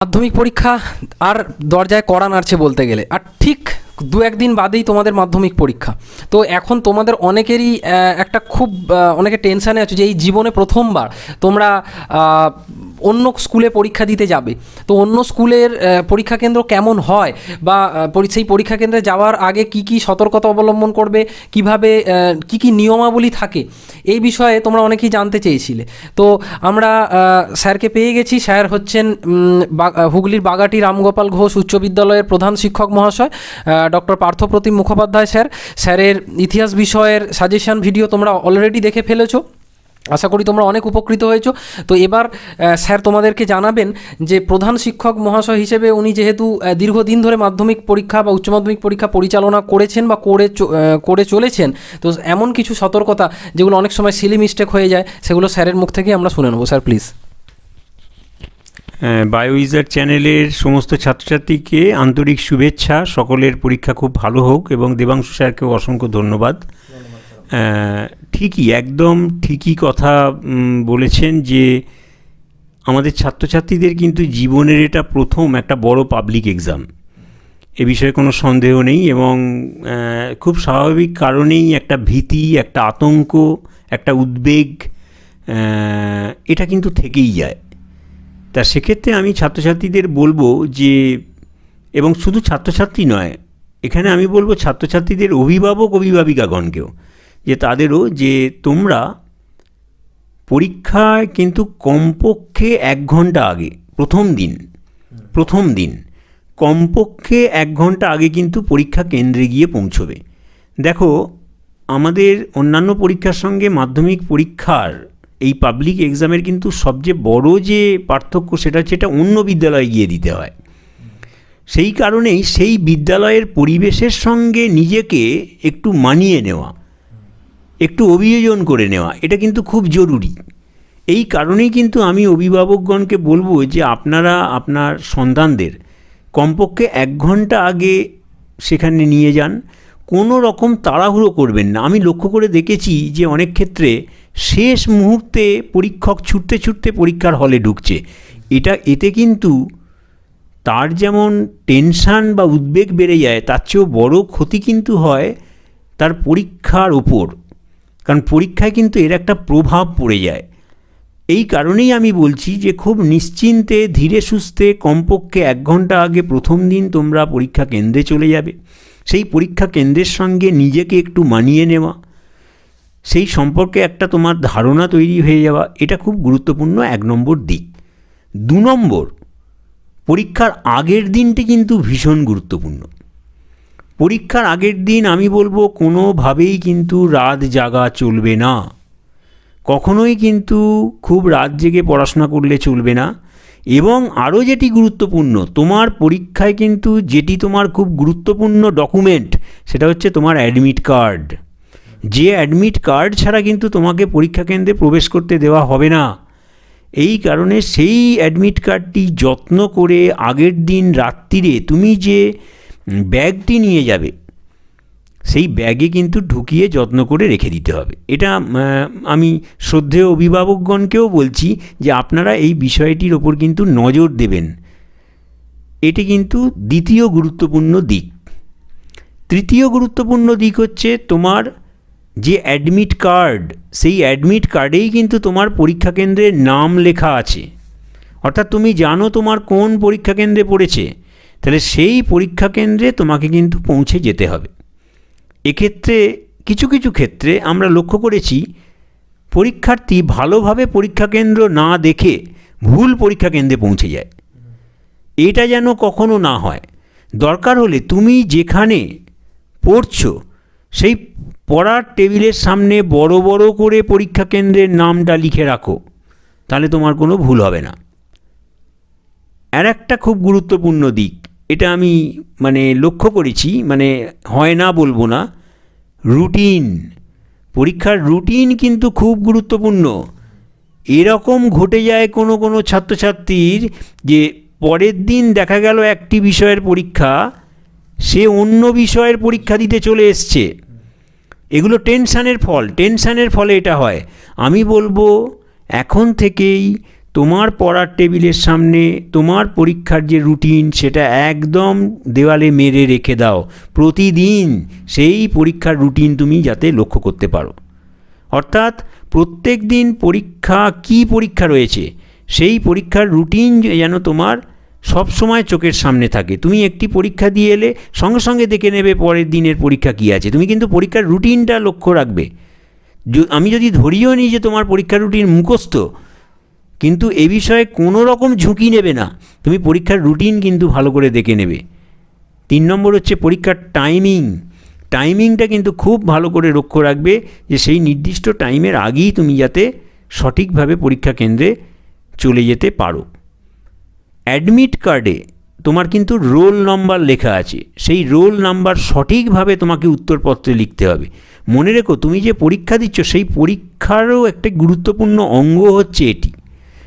মাধ্যমিক পরীক্ষা আর দরজায় কড়া নাড়ছে বলতে গেলে। আর ঠিক দু একদিন বাদেই তোমাদের মাধ্যমিক পরীক্ষা। তো এখন তোমাদের অনেকেরই একটা খুব অনেকে টেনশানে আছো যে এই জীবনে প্রথমবার তোমরা অন্য স্কুলে পরীক্ষা দিতে যাবে। তো অন্য স্কুলের পরীক্ষা কেন্দ্র কেমন হয়? বা সেই পরীক্ষা কেন্দ্রে যাওয়ার আগে কি কি সতর্কতা অবলম্বন করবে? কীভাবে কি কি নিয়মাবলী থাকে? এই বিষয়ে তোমরা অনেকেই জানতে চেয়েছিলে। তো আমরা স্যারকে পেয়ে গেছি। স্যার হচ্ছেন হুগলির বাগাটি রামগোপাল ঘোষ উচ্চ বিদ্যালয়ের প্রধান শিক্ষক মহাশয়। Doctor Parthapratim Mukhopadhyay sir. স্যারের ইতিহাস বিষয়ের সাজেশন ভিডিও তোমরা অলরেডি দেখে ফেলেছো। আশা করি তোমরা অনেক উপকৃত হয়েছো। তো এবার স্যার তোমাদেরকে জানাবেন যে প্রধান শিক্ষক মহাশয় হিসেবে উনি যেহেতু দীর্ঘদিন ধরে মাধ্যমিক পরীক্ষা বা উচ্চ মাধ্যমিক পরীক্ষা পরিচালনা করেছেন বা করে করে চলেছেন, তো এমন কিছু সতর্কতা যেগুলো অনেক সময় সিলি মিস্টেক হয়ে যায়, সেগুলো স্যারের মুখ থেকেই আমরা শুনে নেব। স্যার প্লিজ বায়োইজার চ্যানেলের সমস্ত ছাত্রছাত্রীকে আন্তরিক শুভেচ্ছা। সকলের পরীক্ষা খুব ভালো হোক এবং দেবাংশু স্যারকেও অসংখ্য ধন্যবাদ। ঠিকই একদম ঠিকই কথা বলেছেন যে আমাদের ছাত্রছাত্রীদের কিন্তু জীবনের এটা প্রথম একটা বড় পাবলিক এক্সাম এ বিষয়ে কোনো সন্দেহ নেই এবং খুব স্বাভাবিক কারণেই একটা ভীতি একটা আতঙ্ক একটা উদ্বেগ এটা কিন্তু থেকেই যায়। তা সেক্ষেত্রে আমি ছাত্রছাত্রীদের বলব যে, এবং শুধু ছাত্রছাত্রী নয়, এখানে আমি বলব ছাত্রছাত্রীদের অভিভাবক অভিভাবিকাগণকেও, যে তাদেরও যে তোমরা পরীক্ষায় কিন্তু কমপক্ষে এক ঘণ্টা আগে, প্রথম দিন প্রথম দিন, কমপক্ষে এক ঘণ্টা আগে কিন্তু পরীক্ষা কেন্দ্রে গিয়ে পৌঁছবে। দেখো, আমাদের অন্যান্য পরীক্ষার সঙ্গে মাধ্যমিক পরীক্ষার এই পাবলিক এক্সামের কিন্তু সবচেয়ে বড় যে পার্থক্য সেটা হচ্ছে এটা অন্য বিদ্যালয়ে গিয়ে দিতে হয়। সেই কারণেই সেই বিদ্যালয়ের পরিবেশের সঙ্গে নিজেকে একটু মানিয়ে নেওয়া, একটু অভিযোজন করে নেওয়া, এটা কিন্তু খুব জরুরি। এই কারণেই কিন্তু আমি অভিভাবকগণকে বলব যে আপনারা, আপনার সন্তানদের কমপক্ষে এক ঘণ্টা আগে সেখানে নিয়ে যান। কোনো রকম তাড়াহুড়ো করবেন না। আমি লক্ষ্য করে দেখেছি যে অনেক ক্ষেত্রে শেষ মুহূর্তে পরীক্ষক ছুটতে ছুটতে পরীক্ষার হলে ঢুকছে। এটা, এতে কিন্তু তার যেমন টেনশান বা উদ্বেগ বেড়ে যায়, তার চেয়েও বড় ক্ষতি কিন্তু হয় তার পরীক্ষার ওপর। কারণ পরীক্ষায় কিন্তু এর একটা প্রভাব পড়ে যায়। এই কারণেই আমি বলছি যে, খুব নিশ্চিন্তে, ধীরে সুস্থে, কমপক্ষে এক ঘণ্টা আগে প্রথম দিন তোমরা পরীক্ষা কেন্দ্রে চলে যাবে। সেই পরীক্ষা কেন্দ্রের সঙ্গে নিজেকে একটু মানিয়ে নেওয়া। সেই সম্পর্কে একটা তোমার ধারণা তৈরি হয়ে যাওয়া, এটা খুব গুরুত্বপূর্ণ এক নম্বর দিক। দু নম্বর, পরীক্ষার আগের দিনটি কিন্তু ভীষণ গুরুত্বপূর্ণ। পরীক্ষার আগের দিন আমি বলব কোনোভাবেই কিন্তু রাত জাগা চলবে না। কখনোই কিন্তু খুব রাত জেগে পড়াশোনা করলে চলবে না। এবং আরও যেটি গুরুত্বপূর্ণ, তোমার পরীক্ষায় কিন্তু যেটি তোমার খুব গুরুত্বপূর্ণ ডকুমেন্ট, সেটা হচ্ছে তোমার অ্যাডমিট কার্ড। যে অ্যাডমিট কার্ড ছাড়া কিন্তু তোমাকে পরীক্ষা কেন্দ্রে প্রবেশ করতে দেওয়া হবে না। এই কারণে সেই অ্যাডমিট কার্ডটি যত্ন করে আগের দিন রাত্রিরে তুমি যে ব্যাগটি নিয়ে যাবে, সেই ব্যাগে কিন্তু ঢুকিয়ে যত্ন করে রেখে দিতে হবে। এটা আমি শ্রদ্ধেয় অভিভাবকগণকেও বলছি যে আপনারা এই বিষয়টির ওপর কিন্তু নজর দেবেন। এটি কিন্তু দ্বিতীয় গুরুত্বপূর্ণ দিক। তৃতীয় গুরুত্বপূর্ণ দিক হচ্ছে তোমার যে অ্যাডমিট কার্ড সেই অ্যাডমিট কার্ডেই কিন্তু তোমার পরীক্ষা কেন্দ্রের নাম লেখা আছে। অর্থাৎ তুমি জানো তোমার কোন পরীক্ষা কেন্দ্রে পড়েছে, তাহলে সেই পরীক্ষা কেন্দ্রে তোমাকে কিন্তু পৌঁছে যেতে হবে। এক্ষেত্রে, কিছু কিছু ক্ষেত্রে আমরা লক্ষ্য করেছি, পরীক্ষার্থী ভালোভাবে পরীক্ষা কেন্দ্র না দেখে ভুল পরীক্ষা কেন্দ্রে পৌঁছে যায়। এটা যেন কখনো না হয়। দরকার হলে তুমি যেখানে পড়ছো, সেই পড়ার টেবিলের সামনে বড় বড় করে পরীক্ষা কেন্দ্রের নামটা লিখে রাখো। তাহলে তোমার কোনো ভুল হবে না। আর একটা খুব গুরুত্বপূর্ণ দিক, এটা আমি মানে লক্ষ্য করেছি মানে হয় না বলব না, রুটিন। পরীক্ষার রুটিন কিন্তু খুব গুরুত্বপূর্ণ। এরকম ঘটে যায় কোনো কোনো ছাত্রছাত্রীর যে পরের দিন দেখা গেল একটি বিষয়ের পরীক্ষা, সে অন্য বিষয়ের পরীক্ষা দিতে চলে এসছে। এগুলো টেনশানের ফল, টেনশানের ফলে এটা হয়। আমি বলব, এখন থেকেই তোমার পড়ার টেবিলের সামনে তোমার পরীক্ষার যে রুটিন, সেটা একদম দেওয়ালে মেরে রেখে দাও। প্রতিদিন সেই পরীক্ষার রুটিন তুমি যাতে লক্ষ্য করতে পারো। অর্থাৎ প্রত্যেক দিন পরীক্ষা, কি পরীক্ষা রয়েছে? সেই পরীক্ষার রুটিন যেন তোমার সব সময় চোখের সামনে থাকে। তুমি একটি পরীক্ষা দিয়ে এলে সঙ্গে সঙ্গে দেখে নেবে পরের দিনের পরীক্ষা কী আছে। তুমি কিন্তু পরীক্ষার রুটিনটা লক্ষ্য রাখবে। আমি যদি ধরিও নিই যে তোমার পরীক্ষার রুটিন মুখস্থ, কিন্তু এ বিষয়ে কোনো রকম ঝুঁকি নেবে না। তুমি পরীক্ষার রুটিন কিন্তু ভালো করে দেখে নেবে। তিন নম্বর হচ্ছে পরীক্ষার টাইমিং। টাইমিংটা কিন্তু খুব ভালো করে লক্ষ্য রাখবে যে সেই নির্দিষ্ট টাইমের আগেই তুমি যাতে সঠিকভাবে পরীক্ষা কেন্দ্রে চলে যেতে পারো। অ্যাডমিট কার্ডে তোমার কিন্তু রোল নাম্বার লেখা আছে। সেই রোল নাম্বার সঠিকভাবে তোমাকে উত্তরপত্রে লিখতে হবে। মনে রেখো, তুমি যে পরীক্ষা দিচ্ছ, সেই পরীক্ষারও একটা গুরুত্বপূর্ণ অঙ্গ হচ্ছে এটি।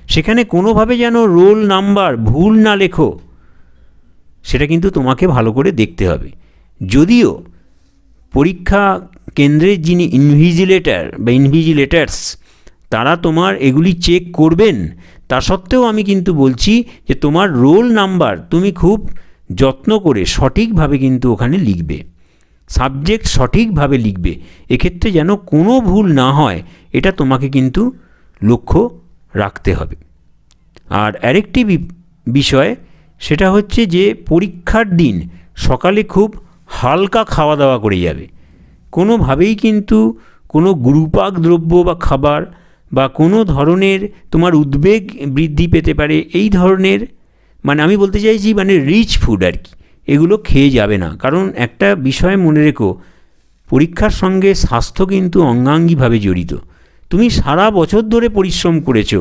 সেখানে কোনোভাবে যেন রোল নাম্বার ভুল না লেখো, সেটা কিন্তু তোমাকে ভালো করে দেখতে হবে। যদিও পরীক্ষা কেন্দ্রের যিনি ইনভিজিলেটার বা ইনভিজিলেটার্স তারা তোমার এগুলি চেক করবেন তা সত্ত্বেও আমি কিন্তু বলছি যে তোমার রোল নাম্বার তুমি খুব যত্ন করে সঠিকভাবে কিন্তু ওখানে লিখবে। সাবজেক্ট সঠিকভাবে লিখবে। এক্ষেত্রে যেন কোনো ভুল না হয়, এটা তোমাকে কিন্তু লক্ষ্য রাখতে হবে। আর আরেকটি বিষয়, সেটা হচ্ছে যে পরীক্ষার দিন সকালে খুব হালকা খাওয়া দাওয়া করে যাবে। কোনোভাবেই কিন্তু কোনো গুরুপাক দ্রব্য বা খাবার বা কোনো ধরনের তোমার উদ্বেগ বৃদ্ধি পেতে পারে এই ধরনের মানে আমি বলতে চাইছি মানে রিচ ফুড আর কি, এগুলো খেয়ে যাবে না। কারণ একটা বিষয় মনে রেখো, পরীক্ষার সঙ্গে স্বাস্থ্য কিন্তু অঙ্গাঙ্গিভাবে জড়িত। তুমি সারা বছর ধরে পরিশ্রম করেছ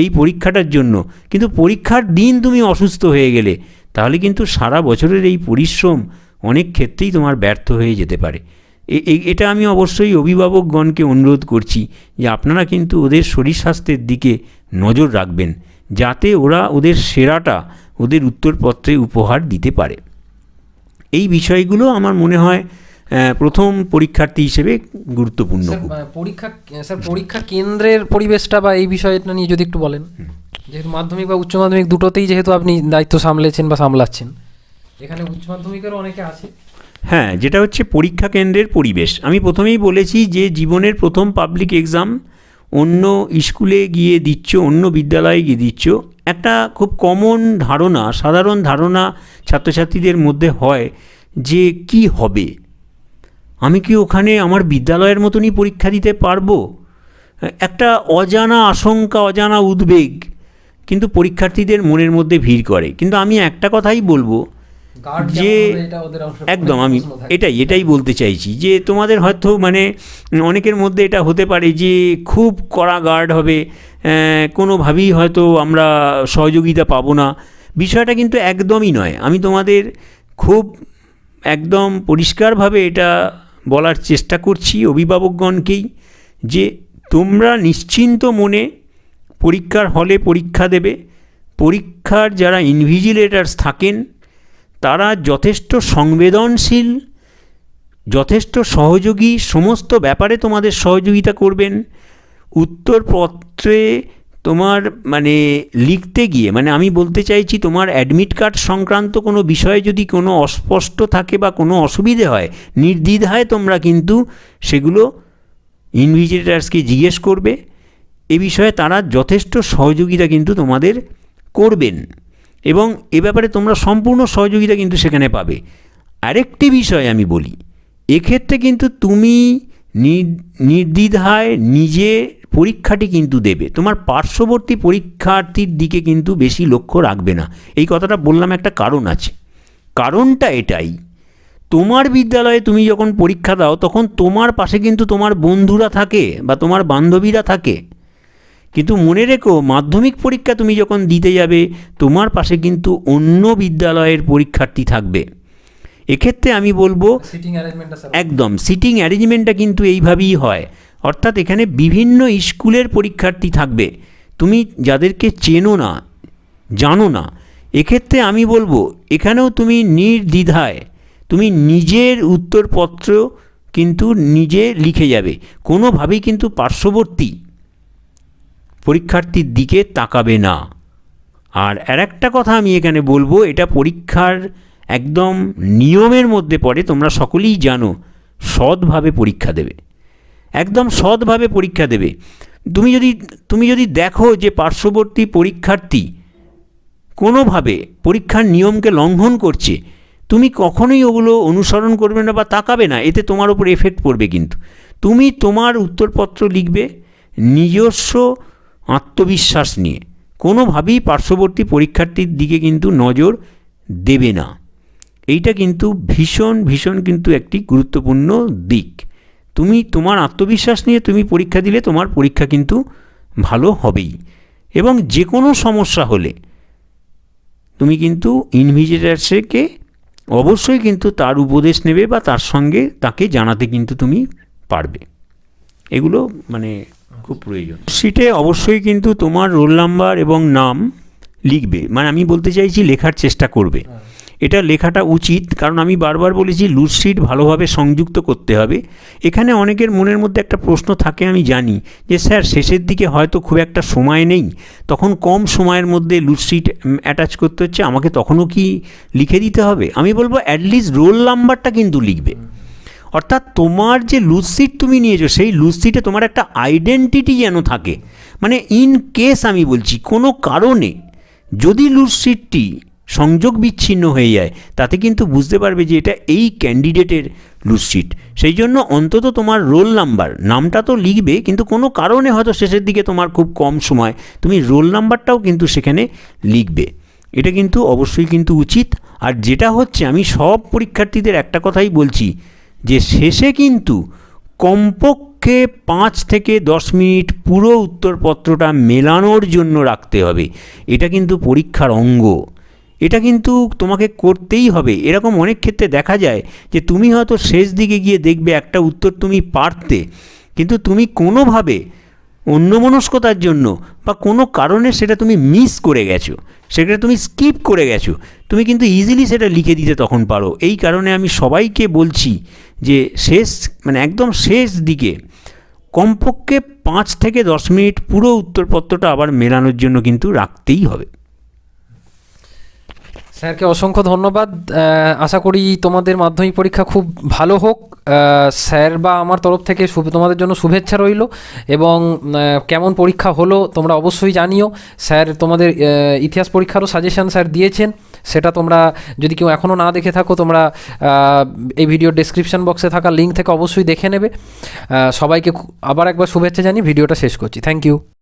এই পরীক্ষাটার জন্য, কিন্তু পরীক্ষার দিন তুমি অসুস্থ হয়ে গেলে, তাহলে কিন্তু সারা বছরের এই পরিশ্রম অনেক ক্ষেত্রেই তোমার ব্যর্থ হয়ে যেতে পারে। এটা আমি অবশ্যই অভিভাবকগণকে অনুরোধ করছি যে আপনারা কিন্তু ওদের শরীর স্বাস্থ্যের দিকে নজর রাখবেন যাতে ওরা ওদের সেরাটা ওদের উত্তরপত্রে উপহার দিতে পারে। এই বিষয়গুলো আমার মনে হয় প্রথম পরীক্ষার্থী হিসেবে গুরুত্বপূর্ণ পরীক্ষা স্যার পরীক্ষা কেন্দ্রের পরিবেশটা বা এই বিষয়টা নিয়ে যদি একটু বলেন। যেহেতু মাধ্যমিক বা উচ্চ মাধ্যমিক দুটোতেই যেহেতু আপনি দায়িত্ব সামলেছেন বা সামলাচ্ছেন এখানে উচ্চ মাধ্যমিকেরও অনেকে আছে। হ্যাঁ যেটা হচ্ছে পরীক্ষা কেন্দ্রের পরিবেশ। আমি প্রথমেই বলেছি যে জীবনের প্রথম পাবলিক এক্সাম অন্য স্কুলে গিয়ে দিচ্ছ, অন্য বিদ্যালয়ে গিয়ে দিচ্ছ, একটা খুব কমন ধারণা, সাধারণ ধারণা ছাত্রছাত্রীদের মধ্যে হয় যে কি হবে? আমি কি ওখানে আমার বিদ্যালয়ের মতনই পরীক্ষা দিতে পারব? একটা অজানা আশঙ্কা, অজানা উদ্বেগ কিন্তু পরীক্ষার্থীদের মনের মধ্যে ভিড় করে। কিন্তু আমি একটা কথাই বলব যে একদম আমি এটাই এটাই বলতে চাইছি যে তোমাদের হয়তো মানে অনেকের মধ্যে এটা হতে পারে যে খুব কড়া গার্ড হবে কোনোভাবেই হয়তো আমরা সহযোগিতা পাবো না। বিষয়টা কিন্তু একদমই নয়। আমি তোমাদের খুব একদম পরিষ্কারভাবে এটা বলার চেষ্টা করছি অভিভাবকগণকেই যে তোমরা নিশ্চিন্ত মনে পরীক্ষার হলে পরীক্ষা দেবে। পরীক্ষার যারা ইনভিজিলেটার্স থাকেন তারা যথেষ্ট সংবেদনশীল, যথেষ্ট সহযোগী, সমস্ত ব্যাপারে তোমাদের সহযোগিতা করবেন। উত্তরপত্রে তোমার মানে লিখতে গিয়ে মানে আমি বলতে চাইছি তোমার অ্যাডমিট কার্ড সংক্রান্ত কোনো বিষয়ে যদি কোনো অস্পষ্ট থাকে বা কোনো অসুবিধে হয়, নির্দ্বিধায় তোমরা কিন্তু সেগুলো ইনভিজিলেটার্সকে জিজ্ঞেস করবে। এ বিষয়ে তারা যথেষ্ট সহযোগিতা কিন্তু তোমাদের করবেন। এবং এ ব্যাপারে তোমরা সম্পূর্ণ সহযোগিতা কিন্তু সেখানে পাবে। আরেকটি বিষয় আমি বলি, এক্ষেত্রে কিন্তু তুমি নির- নির্দ্বিধায় নিজে পরীক্ষাটি কিন্তু দেবে। তোমার পার্শ্ববর্তী পরীক্ষার্থীর দিকে কিন্তু বেশি লক্ষ্য রাখবে না। এই কথাটা বললাম একটা কারণ আছে। কারণটা এটাই, তোমার বিদ্যালয়ে তুমি যখন পরীক্ষা দাও, তখন তোমার পাশে কিন্তু তোমার বন্ধুরা থাকে বা তোমার বান্ধবীরা থাকে। কিন্তু মনে রেখো মাধ্যমিক পরীক্ষা তুমি যখন দিতে যাবে তোমার পাশে কিন্তু অন্য বিদ্যালয়ের পরীক্ষার্থী থাকবে। এক্ষেত্রে আমি বলব একদম সিটিং অ্যারেঞ্জমেন্টটা কিন্তু এইভাবেই হয়। অর্থাৎ এখানে বিভিন্ন স্কুলের পরীক্ষার্থী থাকবে। তুমি যাদেরকে চেনো না জানো না এক্ষেত্রে আমি বলব এখানেও তুমি নির্দ্বিধায় তুমি নিজের উত্তরপত্র কিন্তু নিজে লিখে যাবে। কোনোভাবেই কিন্তু পার্শ্ববর্তী পরীক্ষার্থীর দিকে তাকাবে না। আর আর একটা কথা আমি এখানে বলব, এটা পরীক্ষার একদম নিয়মের মধ্যে পড়ে, তোমরা সকলেই জানো, সৎভাবে পরীক্ষা দেবে। একদম সৎভাবে পরীক্ষা দেবে। তুমি যদি তুমি যদি দেখো যে পার্শ্ববর্তী পরীক্ষার্থী কোনোভাবে পরীক্ষার নিয়মকে লঙ্ঘন করছে, তুমি কখনোই ওগুলো অনুসরণ করবে না বা তাকাবে না, এতে তোমার উপর এফেক্ট পড়বে কিন্তু। তুমি তোমার উত্তরপত্র লিখবে, নিজস্ব আত্মবিশ্বাস নিয়ে। কোনোভাবেই পার্শ্ববর্তী পরীক্ষার্থীর দিকে কিন্তু নজর দেবে না। এইটা কিন্তু ভীষণ ভীষণ কিন্তু একটি গুরুত্বপূর্ণ দিক। তুমি তোমার আত্মবিশ্বাস নিয়ে তুমি পরীক্ষা দিলে তোমার পরীক্ষা কিন্তু ভালো হবেই। এবং যে কোনো সমস্যা হলে তুমি কিন্তু ইনভিজিটার্সকে অবশ্যই কিন্তু তার উপদেশ নেবে বা তার সঙ্গে তাকে জানাতে কিন্তু তুমি পারবে। এগুলো মানে খুব প্রয়োজন। সিটে অবশ্যই কিন্তু তোমার রোল নাম্বার এবং নাম লিখবে। মানে আমি বলতে চাইছি লেখার চেষ্টা করবে। এটা লেখাটা উচিত, কারণ আমি বারবার বলেছি লুজ শিট ভালোভাবে সংযুক্ত করতে হবে। এখানে অনেকের মনের মধ্যে একটা প্রশ্ন থাকে, আমি জানি যে, স্যার, শেষের দিকে হয়তো খুব একটা সময় নেই। তখন কম সময়ের মধ্যে লুজ শিট অ্যাটাচ করতে হচ্ছে। আমাকে তখনও কি লিখে দিতে হবে? আমি বলব অ্যাটলিস্ট রোল নাম্বারটা কিন্তু লিখবে। অর্থাৎ তোমার যে লুজ সিট তুমি নিয়েছো, সেই লুজ সিটে তোমার একটা আইডেন্টিটি যেন থাকে। মানে ইন কেস আমি বলছি, কোনো কারণে যদি লুজ সংযোগ বিচ্ছিন্ন হয়ে যায়, তাতে কিন্তু বুঝতে পারবে যে এটা এই ক্যান্ডিডেটের লুজ সিট সেই জন্য অন্তত তোমার রোল নাম্বার নামটা তো লিখবে, কিন্তু কোনো কারণে হয়তো শেষের দিকে তোমার খুব কম সময়, তুমি রোল নাম্বারটাও কিন্তু সেখানে লিখবে। এটা কিন্তু অবশ্যই কিন্তু উচিত। আর যেটা হচ্ছে, আমি সব পরীক্ষার্থীদের একটা কথাই বলছি যে শেষে কিন্তু কমপক্ষে পাঁচ থেকে দশ মিনিট পুরো উত্তরপত্রটা মেলানোর জন্য রাখতে হবে। এটা কিন্তু পরীক্ষার অঙ্গ। এটা কিন্তু তোমাকে করতেই হবে। এরকম অনেক ক্ষেত্রে দেখা যায় যে তুমি হয়তো শেষ দিকে গিয়ে দেখবে একটা উত্তর তুমি পারতে, কিন্তু তুমি কোনোভাবে অন্যমনস্কতার জন্য বা কোনো কারণে সেটা তুমি মিস করে গেছো, সেটা তুমি স্কিপ করে গেছো, তুমি কিন্তু ইজিলি সেটা লিখে দিতে তখন পারো। এই কারণে আমি সবাইকে বলছি যে শেষ মানে একদম শেষ দিকে কমপক্ষে পাঁচ থেকে দশ মিনিট পুরো উত্তরপত্রটা আবার মেলানোর জন্য কিন্তু রাখতেই হবে। স্যারকে অসংখ্য ধন্যবাদ। আশা করি তোমাদের মাধ্যমিক পরীক্ষা খুব ভালো হোক। স্যার বা আমার তরফ থেকে তোমাদের জন্য শুভেচ্ছা রইল এবং কেমন পরীক্ষা হলো তোমরা অবশ্যই জানিও। স্যার তোমাদের ইতিহাস পরীক্ষারও সাজেশন স্যার দিয়েছেন। সেটা তোমরা যদি কেউ এখনও না দেখে থাকো, তোমরা এই ভিডিও ডেসক্রিপশন বক্সে থাকা লিঙ্ক থেকে অবশ্যই দেখে নেবে। সবাইকে আবার একবার শুভেচ্ছা জানি ভিডিওটা শেষ করছি। Thank you